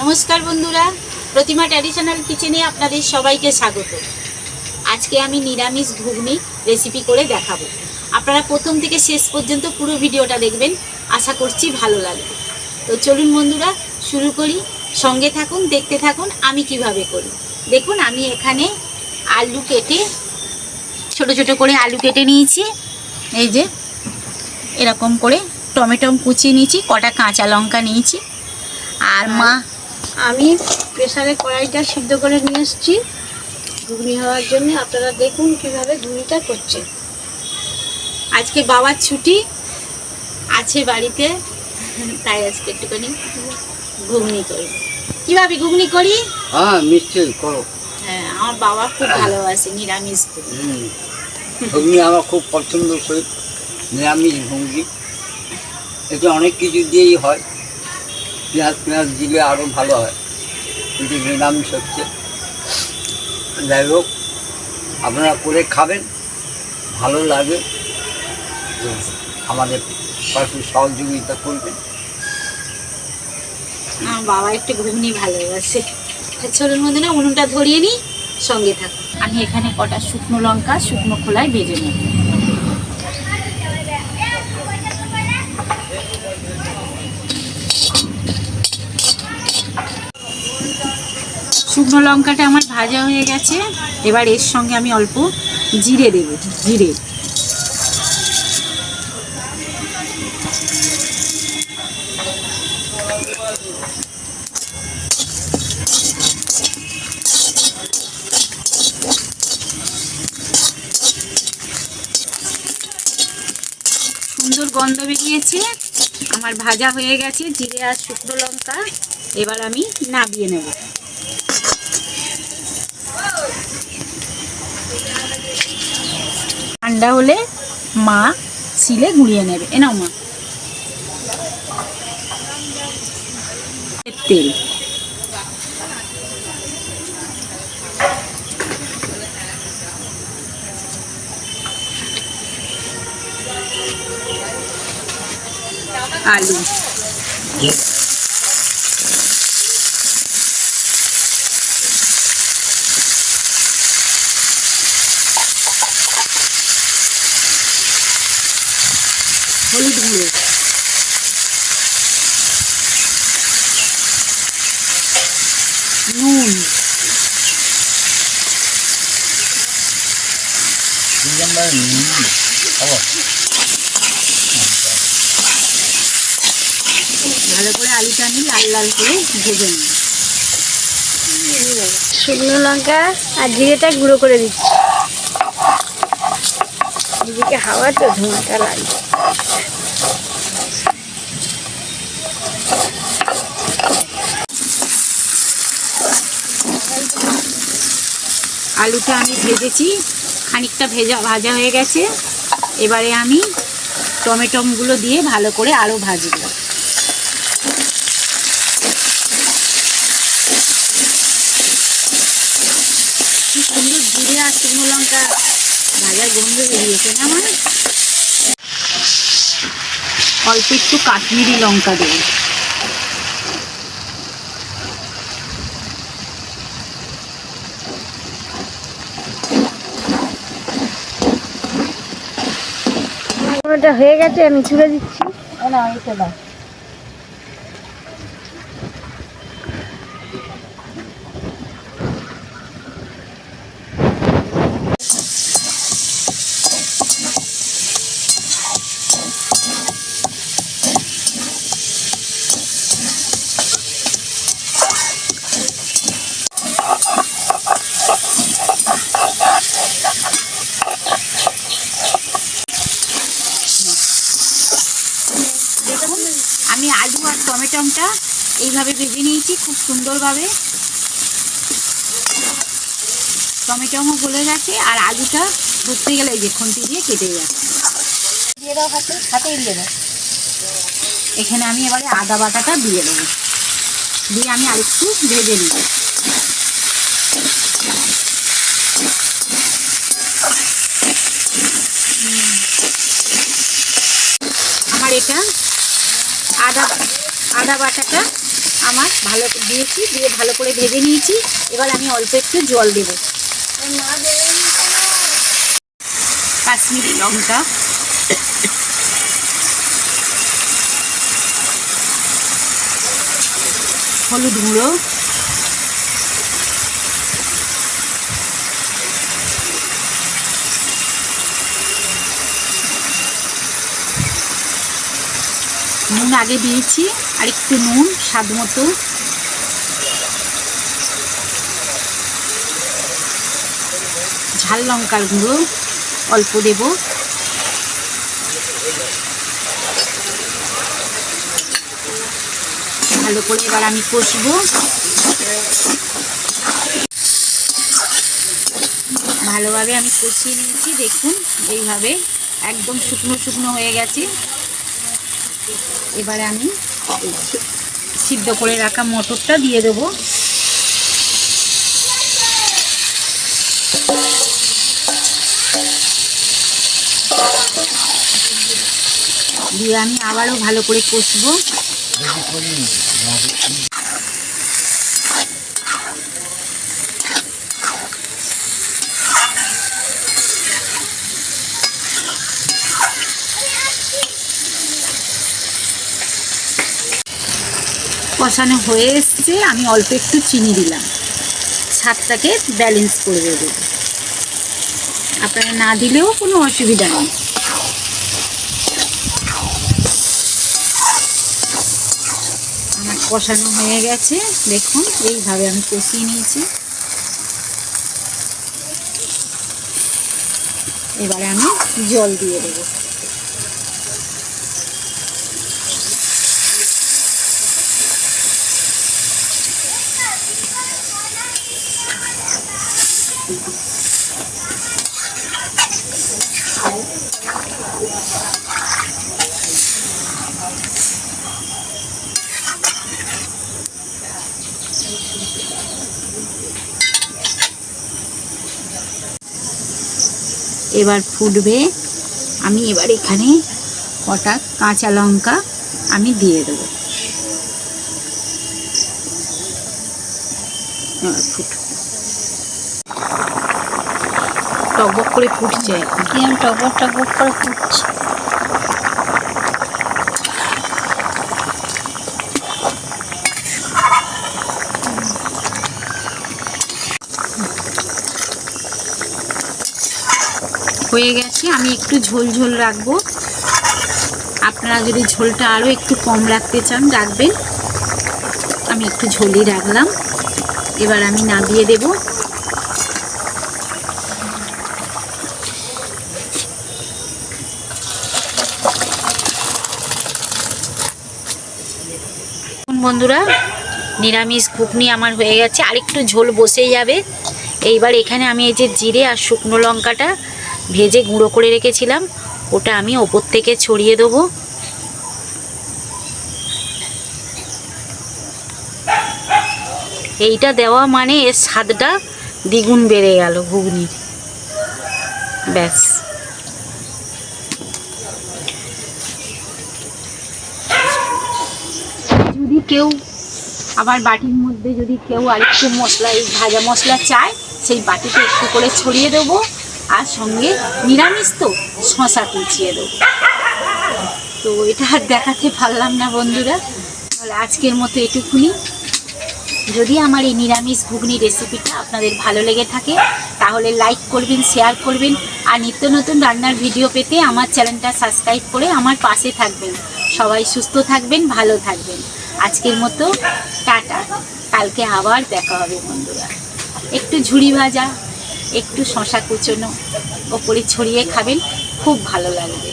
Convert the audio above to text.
নমস্কার বন্ধুরা, প্রতিমা ট্র্যাডিশনাল কিচেনে আপনাদের সবাইকে স্বাগত। আজকে আমি নিরামিষ ঘুগনি রেসিপি করে দেখাবো। আপনারা প্রথম থেকে শেষ পর্যন্ত পুরো ভিডিওটা দেখবেন, আশা করছি ভালো লাগবে। তো চলুন বন্ধুরা, শুরু করি। সঙ্গে থাকুন, দেখতে থাকুন, আমি কীভাবে করি। দেখুন, আমি এখানে আলু কেটে, ছোট ছোট করে আলু কেটে নিয়েছি। এই যে, এরকম করে টমেটো কুচিয়ে নিয়েছি, কটা কাঁচা লঙ্কা নিয়েছি। আর মা আমি প্রেসারে কড়াইটা সিদ্ধ করে নিয়ে এসেছি। ঘুগনি হওয়ার জন্য আপনারা দেখুন কীভাবে ঘুগনিটা করছে। আজকে বাবার ছুটি আছে বাড়িতে তাই আজকে একটুখানি ঘুগনি করি। কীভাবে ঘুগনি করি? হ্যাঁ নিশ্চয়ই করো। হ্যাঁ আমার বাবা খুব ভালোবাসে নিরামিষ ঘুগনি হুম ঘুগনি আমার খুব পছন্দ পছন্দসই নিরামিষ ভঙ্গি এতে অনেক কিছু দিয়েই হয়। পেঁয়াজ পেঁয়াজ দিলে আরও ভালো হয়। কিন্তু নিরামিষ হচ্ছে। যাই হোক আপনারা করে খাবেন ভালো লাগে। তো আমাদের পাশে সহযোগিতা করবেন। আমার বাবা একটু ঘুগনি ভালোবাসে। চলুন মধ্যে না উনুনটা ধরিয়ে নিই সঙ্গে থাকুন। আমি এখানে কটা শুকনো লঙ্কা শুকনো খোলায় ভেজে নেব। শুকনো লঙ্কাটা আমার ভাজা হয়ে গেছে। এবার এর সঙ্গে আমি অল্প জিরে দেব, জিরে। সুন্দর গন্ধ বেরিয়েছে, আমার ভাজা হয়ে গেছে, জিরে আর শুকনো লঙ্কা। এবার আমি নাবিয়ে নেব। ঠান্ডা হলে মা ছিলে গুঁড়িয়ে নেবে। এ নাও মা। তেল। আলু হলুদ গুঁড়ো নুন ভালো করে আলুটা আমি লাল লাল করে ভেজে নিই। শুকনো লঙ্কা আর জিরেটা গুঁড়ো করে দিচ্ছি। এদিকে হাওয়া তো ধোঁয়াটা লাগবে আলুটা আমি ভেজেছি। খানিকটা ভেজা ভাজা হয়ে গেছে। এবারে আমি টমেটোগুলো দিয়ে ভালো করে আরও ভাজবো। কি সুন্দর আর লঙ্কা ভাজার গন্ধ আমার? অল্প একটু কাশ্মীরি লঙ্কা দেবো। ওটা হয়ে গেছে আমি ছুঁড়ে দিচ্ছি। না এটা দাও দেখুন আমি আলু আর টমেটোটা এইভাবে ভেজে নিয়েছি খুব সুন্দরভাবে। টমেটোমও গলে গেছে আর আলুটা ধরতে গেলে এই যে খুন্তি দিয়ে কেটে যাচ্ছে দিয়ে দাও হাতে হাতেই দিয়ে দাও। এখানে আমি এবারে আদা বাটাটা দিয়ে দেবো। দিয়ে আমি আরেকটু ভেজে নিব। আমার এটা আদা আদা বাটাটা আমার ভালো দিয়েছি, দিয়ে ভালো করে ভেজে নিয়েছি। এবার আমি অল্প একটু জল দেব। কাশ্মীরি লঙ্কা হলুদ গুঁড়ো। নুন আগে দিয়েছি, আর একটু নুন, স্বাদ মতো। ঝাল লঙ্কার গুঁড়ো, অল্প দেব। ভালো করে এবার আমি কষবো। ভালোভাবে আমি কষিয়ে নিয়েছি, দেখুন এইভাবে একদম শুকনো শুকনো হয়ে গেছে। এবারে আমি সিদ্ধ করে রাখা মটরটা দিয়ে দেবো। দিয়ে আমি আবারও ভালো করে কষবো। কষানো হয়ে এসছে, আমি অল্প একটু চিনি দিলাম। স্বাদটাকে ব্যালেন্স করে দেবো। আপনারা না দিলেও কোনো অসুবিধা নেই। আমার কষানো হয়ে গেছে। দেখুন, এইভাবে আমি কষিয়ে নিয়েছি। এবারে আমি জল দিয়ে দেবো। এবার ফুটবে। আমি এবার এখানে কটা কাঁচা লঙ্কা আমি দিয়ে দেবো। ফুট টকবক করে ফুটছে। এখন টকবক টকবক করে ফুটছে। হয়ে গেছে, আমি একটু ঝোল ঝোল রাখব। আপনারা যদি ঝোলটা আরও একটু কম রাখতে চান, রাখবেন। আমি একটু ঝোলই রাখলাম। এবার আমি নামিয়ে দেব। বন্ধুরা, নিরামিষ ঘুগনি আমার হয়ে গেছে। আরেকটু ঝোল বসেই যাবে। এইবার এখানে আমি এই যে জিরে আর শুকনো লঙ্কাটা ভেজে গুঁড়ো করে রেখেছিলাম। ওটা আমি ওপর থেকে ছড়িয়ে দেবো। এইটা দেওয়া মানে এর স্বাদটা দ্বিগুণ বেড়ে গেল ঘুগনির। ব্যাস। যদি কেউ আবার বাটির মধ্যে যদি কেউ আরেকটু মশলা, এই ভাজা মশলা চায়, সেই বাটিতে একটু করে ছড়িয়ে দেবো। আর সঙ্গে নিরামিষ তো শশা কুচিয়ে দেবো। তো এটা আর দেখাতে পারলাম না বন্ধুরা। তাহলে আজকের মতো এটুকুনি। যদি আমার এই নিরামিষ ঘুগনি রেসিপিটা আপনাদের ভালো লেগে থাকে, তাহলে লাইক করবেন, শেয়ার করবেন, আর নিত্য নতুন রান্নার ভিডিও পেতে আমার চ্যানেলটা সাবস্ক্রাইব করে আমার পাশে থাকবেন। সবাই সুস্থ থাকবেন, ভালো থাকবেন। আজকের মতো টাটা। কালকে আবার দেখা হবে বন্ধুরা। একটু ঝুড়ি ভাজা। একটু শশা কুচোনো ওপরে ছড়িয়ে খাবেন খুব ভালো লাগবে।